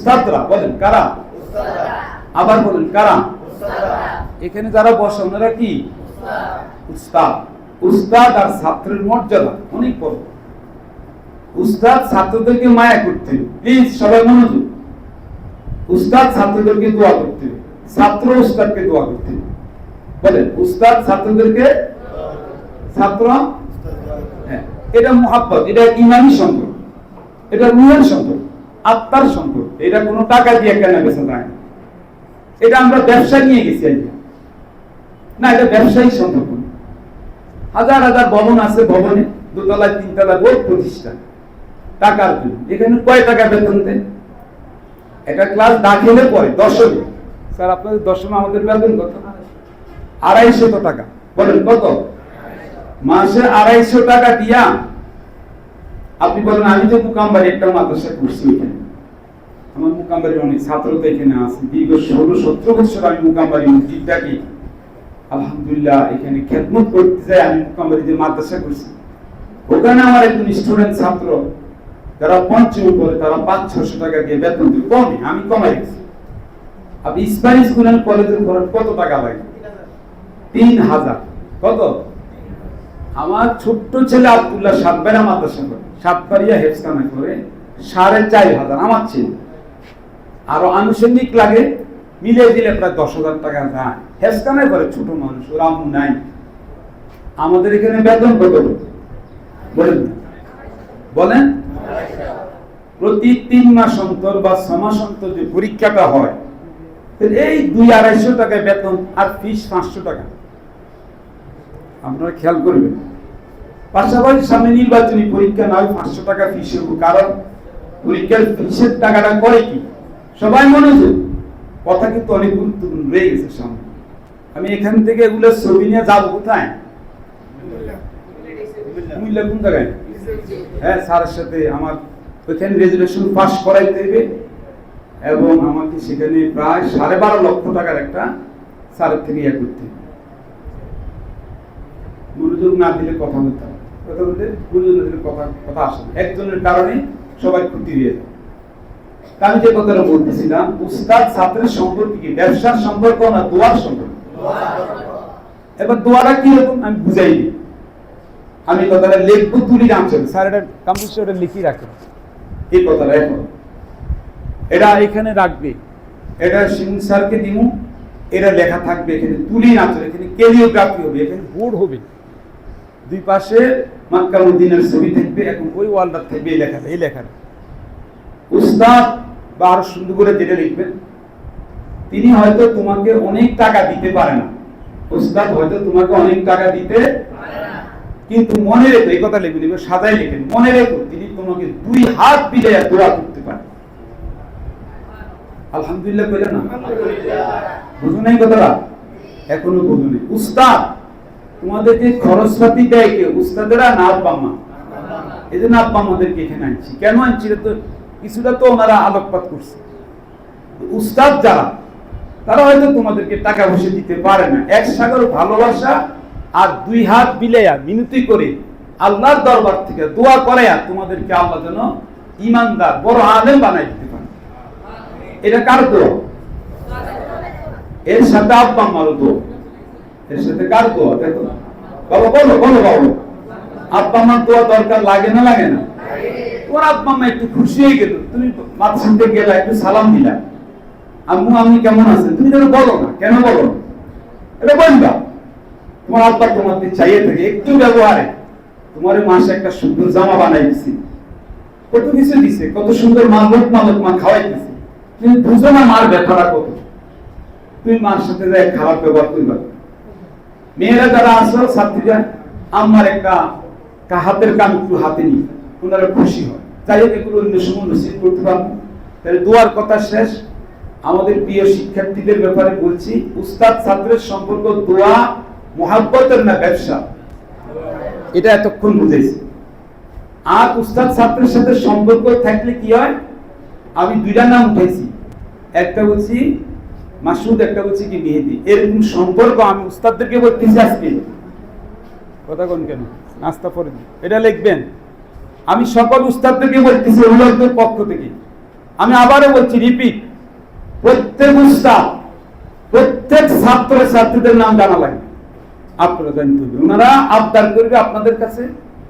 উস্তাদরা বলেন কারা? আবার বলেন কারা? এখানে যারা বসে, ওনারা কি? উস্তাদ। উস্তাদ আর ছাত্রের মর্যাদা অনেক বড়। উস্তাদ ছাত্রদেরকে মায়া করতে প্লিজ সবাই মনোযোগ। উস্তাদ ছাত্রদেরকে দোয়া করতে ছাত্র উস্তাদকে দোয়া করতে বলেন, উস্তাদ ছাত্রদেরকে ছাত্র? হ্যাঁ এটা মোহাব্বত, এটা ইমানি সম্পর্ক। এটা রুহের সম্পর্ক। আত্মার সম্পর্ক এটা কোনো টাকা দিয়ে কেনা বেচা যায় না। এটা আমরা ব্যবসা নিয়ে গেছি আজকে না, এটা ব্যবসায়ী সম্পর্ক হাজার হাজার ভবন আছে ভবনে দোতলা তিনতলা বহু প্রতিষ্ঠান টাকার জন্য। এখানে কয় টাকা বেতন দেন একটা ক্লাস দাখিলে পরে দশমে স্যার, আপনাদের দশমে আমাদের বেতন কত? আড়াইশো টাকা। বলেন কত? মাসে আড়াইশো টাকা দিয়া আপনি বলেন আমি তো মুকামবাড়ি একটা মাদ্রাসা করছি এখানে। আমার মুকামবাড়ির অনেক ছাত্র তো এখানে আছে। দীর্ঘ ষোলো সতেরো বছর আমি মুকামবাড়ি মসজিদটাকে আলহামদুলিল্লাহ এখানে খেদমত করতে যাই আমি মুকামবাড়ি যে মাদ্রাসা করছি ওখানে আমার একজন স্টুডেন্ট ছাত্র যারা পঞ্চমী পড়ে তারা পাঁচ ছশো টাকা দিয়ে বেতন দিবে কমে আমি কমাই দিচ্ছি আপনি স্প্যানিশ স্কুল কলেজের খরচ কত টাকা লাগে? তিন হাজার। কত? আমার ছোট্ট ছেলে আব্দুল্লাহ সাতবাড়া মাদ্রাসা করে সাতবাড়িয়া হেফসানা করে সাড়ে চার হাজার, আমার ছেলে। আরও আনুষঙ্গিক লাগে মিলে দিলে প্রায় দশ হাজার টাকা যায়। হেফসানায় করে ছোট মানুষ, ওর নাই। আমাদের এখানে বেতন কত? বলেন। বলেন। প্রতি তিন মাস অন্তর বা ছ মাস অন্তর যে পরীক্ষাটা হয় এই দুই আড়াইশো টাকায় বেতন আর ফিস পাঁচশো টাকা। আপনারা খেয়াল করবেন। পাশাপাশি সামনে নির্বাচনী পরীক্ষা নয়, পাঁচশো টাকা ফিস হব কারণ পরীক্ষার ফিসের টাকাটা করে কি? সবাই মনোযোগ কথা কিন্তু অনেক গুরুত্বপূর্ণ, রয়ে গেছে সামনে। আমি এখান থেকে এগুলো ছবি নিয়ে যাব কোথায়? কুমিল্লা কোন জায়গায়? হ্যাঁ স্যারের সাথে আমার ওইখানে রেজুলেশন পাস করাইতে হবে। এবং আমাকে সেখানে প্রায় সাড়ে বারো লক্ষ টাকার একটা স্যারের থেকে ইয়ে করতে। মনোযোগ না দিলে কথা বলতে হবে কথা বলতে দিলে কথা কথা আসে একজনের কারণে সবাই ক্ষতি হয়ে যায়। আমি যে কথাটা বলতেছিলাম উস্তাদ ছাত্রের সম্পর্ক কি ব্যবসার সম্পর্ক না দোয়ার সম্পর্ক? এবার দোয়াটা কি রকম আমি বুঝাই আমি কথাটা লিখব তুলি স্যার এটা কম্পিউটার লিখি রাখেন এই কথাটা এখন? এটা এখানে রাখবে। এটা সিং স্যারকে দিমু এটা লেখা থাকবে এখানে তুলি নাচবে এখানে কেলিওগ্রাফি হবে এখানে বোর্ড হবে। দুই পাশে মাক্কা মদিনার ছবি থাকবে এখন ওই ওয়ালটা থাকবে এই লেখাটা এই লেখাটা উস্তাদ বা আরও সুন্দর করে যেটা লিখবেন তিনি হয়তো তোমাকে অনেক টাকা দিতে পারে না। উস্তাদ হয়তো তোমাকে অনেক টাকা দিতে কিন্তু মনে রেখো এই কথা লিখে নিবে সাদাই লিখেন। মনে রেখো তিনি তোমাকে দুই হাত বিজয়া দোয়া করতে পারে। আলহামদুলিল্লাহ কইলে না? বুঝুন এই কথাটা? এখনও বুঝুন উস্তাদ তোমাদেরকে খরচপাতি দেয় কে উস্তাদেরা না আব্বা মা এই জন্য আব্বা আমাদেরকে এখানে আনছি। কেন আনছি? তো কিছুটা তো ওনারা আলোকপাত করছে। উস্তাদ যারা তারা হয়তো তোমাদেরকে টাকা পয়সা দিতে পারে না। এক সাগর ভালোবাসা আর দুই হাত বিলেয়া মিনতি করে আল্লাহর দরবার থেকে দোয়া করে আর তোমাদেরকে আল্লাহ যেন ইমানদার বড় আলেম বানাই দিতে পারে। এটা কার দোয়া? এর সাথে আব্বা আমারও দোয়া। এর সাথে কার দোয়া দেখো বাবা, বলো বলো বাবু। আব্বা আমার দোয়া দরকার লাগে না লাগে না? তোমার আব্বা মা একটু খুশি হয়ে গেল। তুমি মাতৃতে গেলা, একটু সালাম দিলা। আম্মু, আমি কেমন আছেন তুমি যেন বলো না। কেন বলো না? এটা বলবা। তোমার আব্বা তোমাকে চাইয়ে থাকে, একটু ব্যবহারে। তোমার মাসে একটা সুন্দর জামা বানাই দিছি। কত কিছু দিছে, কত সুন্দর মালক মালক মা খাওয়াই দিছে তুমি বুঝো না মার ব্যাপারটা কত। তুমি মার সাথে যাই খারাপ ব্যবহার করবা। মেয়েরা যারা আসো ছাত্রীরা, আমার একটা হাতের কাম একটু হাতে নিই, ওনারা খুশি হয়। তাই এগুলো সময় নসিব করতে পারব। তাহলে দোয়ার কথা শেষ। আমাদের প্রিয় শিক্ষার্থীদের ব্যাপারে বলছি, উস্তাদ ছাত্রের সম্পর্ক দোয়া, মোহাব্বতের না ব্যবসা? এটা এতক্ষণ বুঝেছি। আর উস্তাদ ছাত্রের সাথে সম্পর্ক থাকলে কি হয়? আমি দুইটা নাম উঠেছি। একটা বলছি মাসুদ একটা বলছি কি মেহেদি। এরকম সম্পর্ক আমি উস্তাদদেরকে বলতেছি আজকে। কথা কোন কেন? নাস্তা পরে এটা লিখবেন। আমি সকল উস্তাদদেরকে বলতেছি অভিভাবকদের পক্ষ থেকে। আমি আবারও বলছি, রিপিট। প্রত্যেক উস্তাদ, প্রত্যেক ছাত্র ছাত্রীদের নাম জানা লাগবে। আপনারা জানতে হবে। ওনারা আবদার করবে আপনাদের কাছে,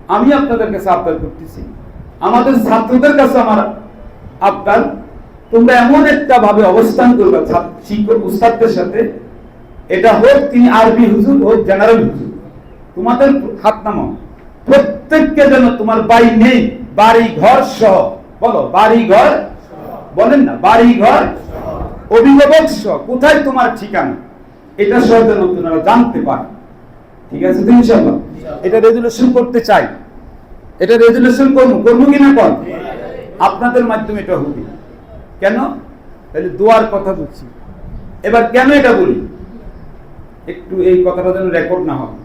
আমি আপনাদের কাছে আবদার করতেছি। আমাদের ছাত্রদের কাছে আমার আবদার তোমরা এমন একটা ভাবে অবস্থান করবে শিক্ষক উস্তাদদের সাথে। এটা হোক তিনি আরবি হুজুর হোক জেনারেল হুজুর তোমাদের হাত নামাও। প্রত্যেককে যেন তোমার বাড়ি নেই বাড়ি ঘর সহ। বলো বাড়ি ঘর বলেন না বাড়ি ঘর অভিভাবক সহ কোথায় তোমার ঠিকানা? এটা সহ যেন তোমরা জানতে পারে। ঠিক আছে তো ইনশাল্লাহ এটা রেজুলেশন করতে চাই। এটা রেজুলেশন করব করব কিনা কর? আপনাদের মাধ্যমে এটা হবে। কেন? তাহলে দোয়ার কথা বলছি। এবার কেন এটা বলি? একটু এই কথাটা যেন রেকর্ড না হয়।